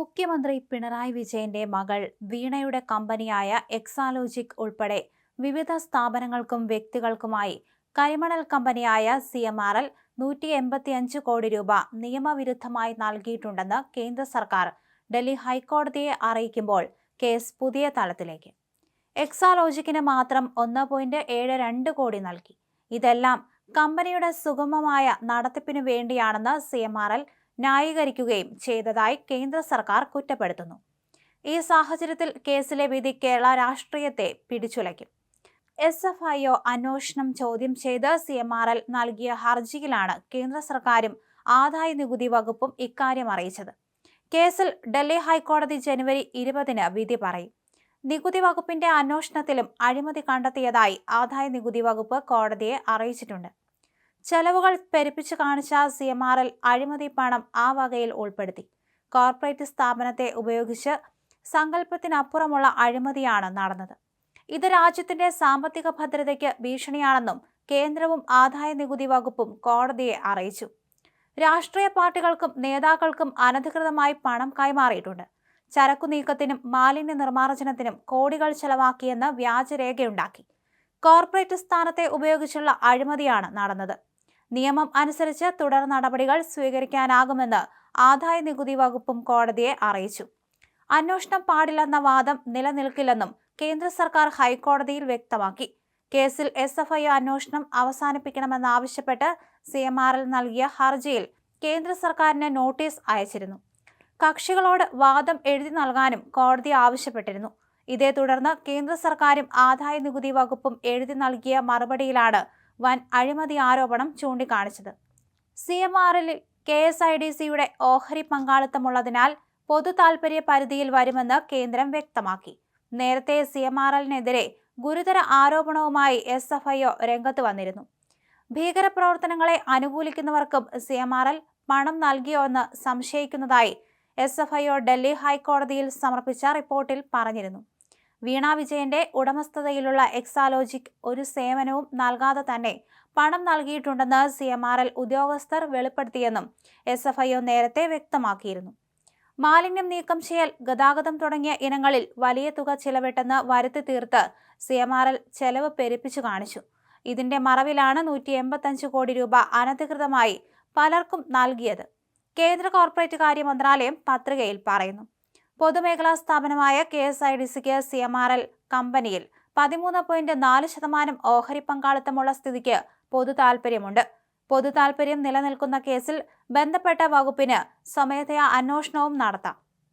മുഖ്യമന്ത്രി പിണറായി വിജയന്റെ മകൾ വീണയുടെ കമ്പനിയായ എക്സാലോജിക് ഉൾപ്പെടെ വിവിധ സ്ഥാപനങ്ങൾക്കും വ്യക്തികൾക്കുമായി കരിമണൽ കമ്പനിയായ സി എം ആർ എൽ നൂറ്റി എൺപത്തിയഞ്ച് കോടി രൂപ നിയമവിരുദ്ധമായി നൽകിയിട്ടുണ്ടെന്ന് കേന്ദ്ര സർക്കാർ ഡൽഹി ഹൈക്കോടതിയെ അറിയിക്കുമ്പോൾ കേസ് പുതിയ തലത്തിലേക്ക്. എക്സാലോജിക്കിന് മാത്രം ഒന്ന് പോയിന്റ് ഏഴ് രണ്ട് കോടി നൽകി. ഇതെല്ലാം കമ്പനിയുടെ സുഗമമായ നടത്തിപ്പിനു വേണ്ടിയാണെന്ന് സി എം ആർ എൽ ന്യായീകരിക്കുകയും ചെയ്തതായി കേന്ദ്ര സർക്കാർ കുറ്റപ്പെടുത്തുന്നു. ഈ സാഹചര്യത്തിൽ കേസിലെ വിധി കേരള രാഷ്ട്രീയത്തെ പിടിച്ചുലയ്ക്കും. എസ് എഫ് ഐ ഒ അന്വേഷണം ചോദ്യം ചെയ്ത് സി എം ആർ എൽ നൽകിയ ഹർജിയിലാണ് കേന്ദ്ര സർക്കാരും ആദായ നികുതി വകുപ്പും ഇക്കാര്യം അറിയിച്ചത്. കേസിൽ ഡൽഹി ഹൈക്കോടതി ജനുവരി ഇരുപതിന് വിധി പറയും. നികുതി വകുപ്പിന്റെ അന്വേഷണത്തിലും അഴിമതി കണ്ടെത്തിയതായി ആദായ നികുതി വകുപ്പ് കോടതിയെ അറിയിച്ചിട്ടുണ്ട്. ചെലവുകൾ പെരുപ്പിച്ചു കാണിച്ച സി എം ആർ എൽ അഴിമതി പണം ആ വകയിൽ ഉൾപ്പെടുത്തി. കോർപ്പറേറ്റ് സ്ഥാപനത്തെ ഉപയോഗിച്ച് സങ്കല്പത്തിനപ്പുറമുള്ള അഴിമതിയാണ് നടന്നത്. ഇത് രാജ്യത്തിന്റെ സാമ്പത്തിക ഭദ്രതയ്ക്ക് ഭീഷണിയാണെന്നും കേന്ദ്രവും ആദായ നികുതി വകുപ്പും കോടതിയെ അറിയിച്ചു. രാഷ്ട്രീയ പാർട്ടികൾക്കും നേതാക്കൾക്കും അനധികൃതമായി പണം കൈമാറിയിട്ടുണ്ട്. ചരക്കു നീക്കത്തിനും മാലിന്യ നിർമ്മാർജനത്തിനും കോടികൾ ചെലവാക്കിയെന്ന് വ്യാജരേഖയുണ്ടാക്കി. കോർപ്പറേറ്റ് സ്ഥാനത്തെ ഉപയോഗിച്ചുള്ള അഴിമതിയാണ് നടന്നത്. നിയമം അനുസരിച്ച് തുടർ നടപടികൾ സ്വീകരിക്കാനാകുമെന്ന് ആദായ നികുതി വകുപ്പും കോടതിയെ അറിയിച്ചു. അന്വേഷണം പാടില്ലെന്ന വാദം നിലനിൽക്കില്ലെന്നും കേന്ദ്ര സർക്കാർ ഹൈക്കോടതിയിൽ വ്യക്തമാക്കി. കേസിൽ എസ് എഫ് ഐ അന്വേഷണം അവസാനിപ്പിക്കണമെന്നാവശ്യപ്പെട്ട് സി എം ആർ എൽ നൽകിയ ഹർജിയിൽ കേന്ദ്ര സർക്കാരിന് നോട്ടീസ് അയച്ചിരുന്നു. കക്ഷികളോട് വാദം എഴുതി നൽകാനും കോടതി ആവശ്യപ്പെട്ടിരുന്നു. ഇതേ തുടർന്ന് കേന്ദ്ര സർക്കാരും ആദായ നികുതി വകുപ്പും എഴുതി നൽകിയ മറുപടിയിലാണ് വൻ അഴിമതി ആരോപണം ചൂണ്ടിക്കാണിച്ചത്. സി എം ആറിൽ കെ എസ് ഐ ഡി സിയുടെ ഓഹരി പങ്കാളിത്തമുള്ളതിനാൽ പൊതു താൽപര്യ പരിധിയിൽ വരുമെന്ന് കേന്ദ്രം വ്യക്തമാക്കി. നേരത്തെ സി എം ആർ എല്ലിനെതിരെ ഗുരുതര ആരോപണവുമായി എസ് എഫ് ഐ ഒ രംഗത്ത് വന്നിരുന്നു. ഭീകരപ്രവർത്തനങ്ങളെ അനുകൂലിക്കുന്നവർക്കും സി എം ആർ എൽ പണം നൽകിയോ എന്ന് സംശയിക്കുന്നതായി S F I O Delhi ഹൈക്കോടതിയിൽ സമർപ്പിച്ച റിപ്പോർട്ടിൽ പറഞ്ഞിരുന്നു. വീണ വിജയന്റെ ഉടമസ്ഥതയിലുള്ള എക്സാലോജിക് ഒരു സേവനവും നൽകാതെ തന്നെ പണം നൽകിയിട്ടുണ്ടെന്ന് സി എം ആർ എൽ ഉദ്യോഗസ്ഥർ വെളിപ്പെടുത്തിയെന്നും എസ് എഫ് ഐ ഒ നേരത്തെ വ്യക്തമാക്കിയിരുന്നു. മാലിന്യം നീക്കം ചെയ്യൽ ഗതാഗതം തുടങ്ങിയ ഇനങ്ങളിൽ വലിയ തുക ചിലവിട്ടെന്ന് വരുത്തി തീർത്ത് സി എം ആർ എൽ ചെലവ് പെരുപ്പിച്ചു കാണിച്ചു. ഇതിന്റെ മറവിലാണ് നൂറ്റി എൺപത്തഞ്ച് കോടി രൂപ അനധികൃതമായി പലർക്കും നൽകിയത്. കേന്ദ്ര കോർപ്പറേറ്റ് കാര്യ മന്ത്രാലയം പത്രികയിൽ പറയുന്നു. പൊതുമേഖലാ സ്ഥാപനമായ കെ എസ് ഐ ഡി സിക്ക് സി എം ആർ എൽ കമ്പനിയിൽ പതിമൂന്ന് പോയിന്റ് നാല് ശതമാനം ഓഹരി പങ്കാളിത്തമുള്ള സ്ഥിതിക്ക് പൊതു താൽപ്പര്യമുണ്ട് പൊതു താൽപ്പര്യം നിലനിൽക്കുന്ന കേസിൽ ബന്ധപ്പെട്ട വകുപ്പിന് സ്വമേധയാ അന്വേഷണവും നടത്താം.